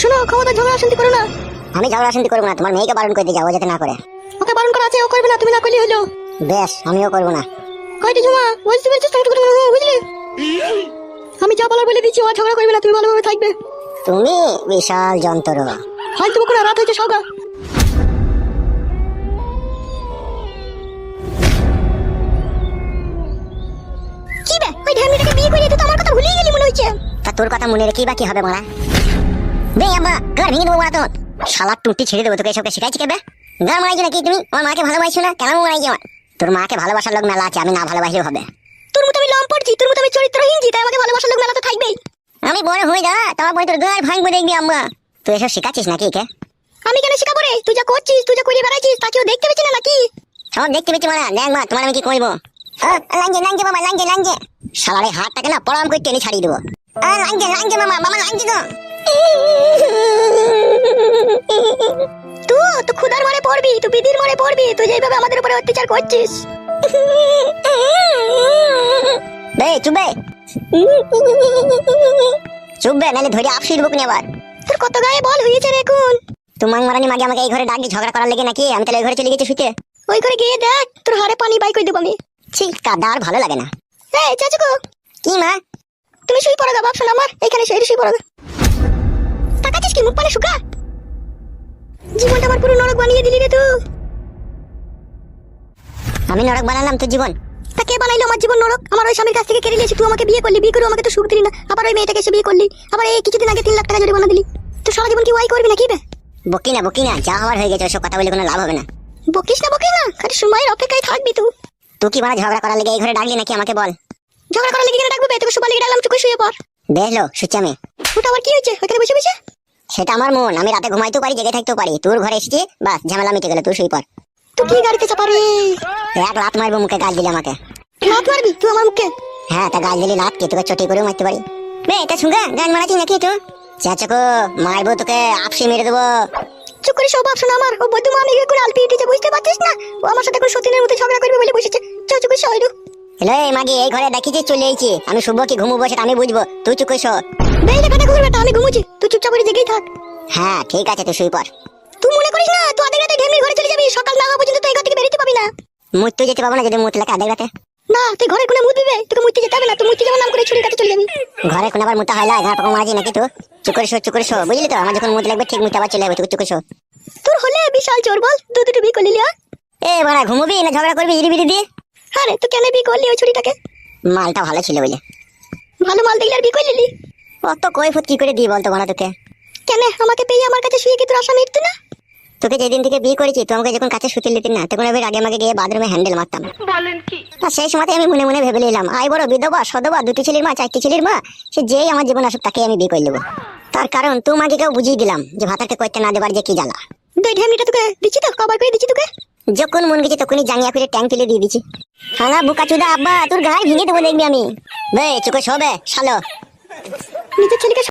শোনো ক্ষমতা ঝগড়া শান্তি করো না। আমি ঝগড়া শান্তি করব না তোমার মেয়েকে বারণ করে দিয়ে যাও ও যাতে না করে। ওকে বারণ করা আছে ও করবে না তুমি না করলে হলো। বেশ আমিও করব না। কয়টি ঝুমা? বুঝতে পেরেছিস তুমি করে বুঝলি? আমি যা বলার বলে দিচ্ছি ও ঝগড়া করবে না তুমি ভালোভাবে থাকবে। তুমি বিশাল যন্ত্র। হয় তুমি কোনো রাত হয়েছে সগা কি বে? ওই ঢ্যামড়িটাকে বিয়ে করে তুই তো আমার কথা ভুলিয়ে গেলি মনে হচ্ছে। তা তোর কথা মনে রেখেই বা কি হবে মারা বে আম্মা ঘর ভেঙে দেবো মারা তো শালা টুটি ছেড়ে দেবো তোকে এসবকে শিখাইছি কেবে? মারাইছো নাকি তুমি? আমার মাকে ভালোবাসছো না কেন মারাইছো আমার? তোর মাকে ভালোবাসার লোক মেলা আছে আমি না ভালোবাসলেও হবে। তোর মতো আমি তোর মতো আমি চরিত্রহীন জি তাই আমাকে ভালোবাসার লোক মেলা তো থাকবেই। আমি বড় হয়ে যা তারপরে তোর গার ভাঙবো দেখবি আম্মা। তুই এসব শিখাচ্ছিস নাকি কে আমি কেন শিখাবো রে? তুই যা করছিস তুই যা করে বেড়াইছিস তা কেউ দেখতে পেয়েছি না নাকি? সব দেখতে পেয়েছি মারা দেখ মা তোমার আমি কি করব? লাঞ্জে লাঞ্জে মামা লাঞ্জে লাঞ্জে। শালার হাতটাকে না পড়াম করে টেনে ছাড়িয়ে দেবো। আহ, লাঞ্জে লাঞ্জে মামা মামা লাঞ্জে তো তো খুদার মারে পড়বি তুই বিদির মারে পড়বি তুই যেভাবে আমাদের উপরে অত্যাচার করছিস বে চুপবে চুপবে নাহলে ধরে আপসি দেবো কিনে আবার তোর কত গায়ে বল হয়েছে রে এখন তোমার মারানি মাগে আমাকে এই ঘরে ডাকি ঝগড়া করার লেগে নাকি আমি তাহলে এই ঘরে চলে গেছি শুতে ওই করে গিয়ে দেখ তোর হাড়ে পানি বাই করে দেবো আমি ছি কাদা আর ভালো লাগে না এই চাচুকো কি মা তুমি শুই পড়ো গা বাপ শোন আমার। এখানে শুয়ে শুই পড়ো গা। তাকাচ্ছিস কি মুখ পানে শুকা? জীবনটা আমার পুরো নরক বানিয়ে দিলি রে তুই। আমি নরক বানালাম তো জীবন। তা কে বানাইলো আমার জীবন নরক? আমার ওই স্বামীর কাছ থেকে কেড়ে নিয়েছি তুই আমাকে বিয়ে করলি বিয়ে করে আমাকে তো সুখ দিলি না। আবার ওই মেয়েটাকে এসে বিয়ে করলি। আবার এই কিছুদিন আগে তিন লাখ টাকা জরিমানা দিলি। তো সারা জীবন কি ওয়াই করবি না কি বে? বকি না বকি না যা হওয়ার হয়ে গেছে ওসব কথা বলে কোনো লাভ হবে না। বকিস না বকিস না। খালি সময়ের অপেক্ষায় থাকবি তুই। তুই কি মানে ঝগড়া করার লেগে এই ঘরে ডাকলি নাকি আমাকে বল? ঝগড়া লেগে কেন ডাকবো তোকে লেগে ডাকলাম চুকে শুয়ে পড়। দেখল সুচ্ছি আমি। ওটা আবার কি হয়েছে? ওখানে বসে বসে? সেটা আমার মন আমি রাতে ঘুমাইতেও পারি জেগে থাকতেও পারি। তোর ঘরে এসেছি বাস ঝামেলা মিটে গেলে তুই পর তুই কি গাড়িতে চাপা রে এক লাত মারবো মুখে গাল দিলে আমাকে। লাত মারবি? তুই আমার মুখে? হ্যাঁ তা গাল দিলি লাত কে তোকে চটি করেও মারতে পারি। বে এটা শুনগা গান মারাচ্ছিস নাকি একটু? চাচাকো মারবো তোকে আপসি মেরে দেবো। চুপ করে সব অপশন আমার। ও বদ্ধ মানে করে আলপি উঠেছে বুঝতে পারছিস না? ও আমার সাথে এখন সতীনের মতো ঝগড়া করবে বলে বসেছে। চল চুপ করে মাগি এই ঘরে দেখিছি চলে এসেছি আমি শুভ কি ঘুমবো সেটা আমি বুঝব। তুই চুপ ঘুরবে আমি ঘুমুছি তুই চুপচাপ করে জেগেই থাক। হ্যাঁ ঠিক আছে তুই শুই পর তুই মনে করিস না তুই আধেক রাতে ঘরে চলে যাবি সকাল না হওয়া পর্যন্ত তুই ঘর থেকে বেরোতে পাবি না। মুততে যেতে পারব না যদি মুত লাগে আধেক রাতে। না তুই ঘরের কোণে মুত দিবে তোকে মুততে যেতে হবে না তুই মুততে যাওয়ার নাম করে চলে যাবি। ঘরে কোনো আবার মুতা হয় না ঘর পাকা মারাজি নাকি তুই চুপ করে শো চুপ করে শো বুঝলি তো? আমার যখন মুত লাগবে ঠিক মুতে আবার চলে যাবে তুই চুপ করে শো। তোর হলে বিশাল চোর বল দুটো বিয়ে করলি লিয়া এ বাড়া ঘুমবি না ঝগড়া করবি ইরি বিরি দিয়ে? আরে তুই কেন বিয়ে করলি ওই ছুরিটাকে মালটা ভালো ছিল বলে ভালো মাল দেখলে আর বিয়ে করলি? অত কৈফত কি করে দিই বলতো বানা তোকে? কেন? আমাকে পেয়ে আমার কাছে শুয়ে কি তোর আশা মিটতো না? তোকে যেদিন থেকে বিয়ে করেছি তুই আমাকে যখন কাছে শুতে লিতি না তখন আমি আগে আমাকে গিয়ে বাথরুমে হ্যান্ডেল মারতাম। বলেন কি? আর সেই সময় আমি মনে মনে ভেবে নিলাম আই বড় বিধবা সদবা দুটি ছেলের মা চারটি ছেলের মা সে যেই আমার জীবন আসুক তাকে আমি বিয়ে করে নেব। তার কারণ তুই মাকে কেউ বুঝিয়ে দিলাম যে ভাতাকে করতে না দেবার যে কি জ্বালা। দুই ঢেমনিটা তোকে দিচ্ছি তো কবার করে দিচ্ছি তোকে। যখন মন গেছে তখনই জাঙ্গিয়া করে ট্যাঙ্ক ফেলে দিয়ে দিচ্ছি হাঙা বুকা চুদা, আব্বা, তোর গায়ে ভেঙে দেবো দেখবি আমি। বে, চোখে সবে শালো। ছেলেকে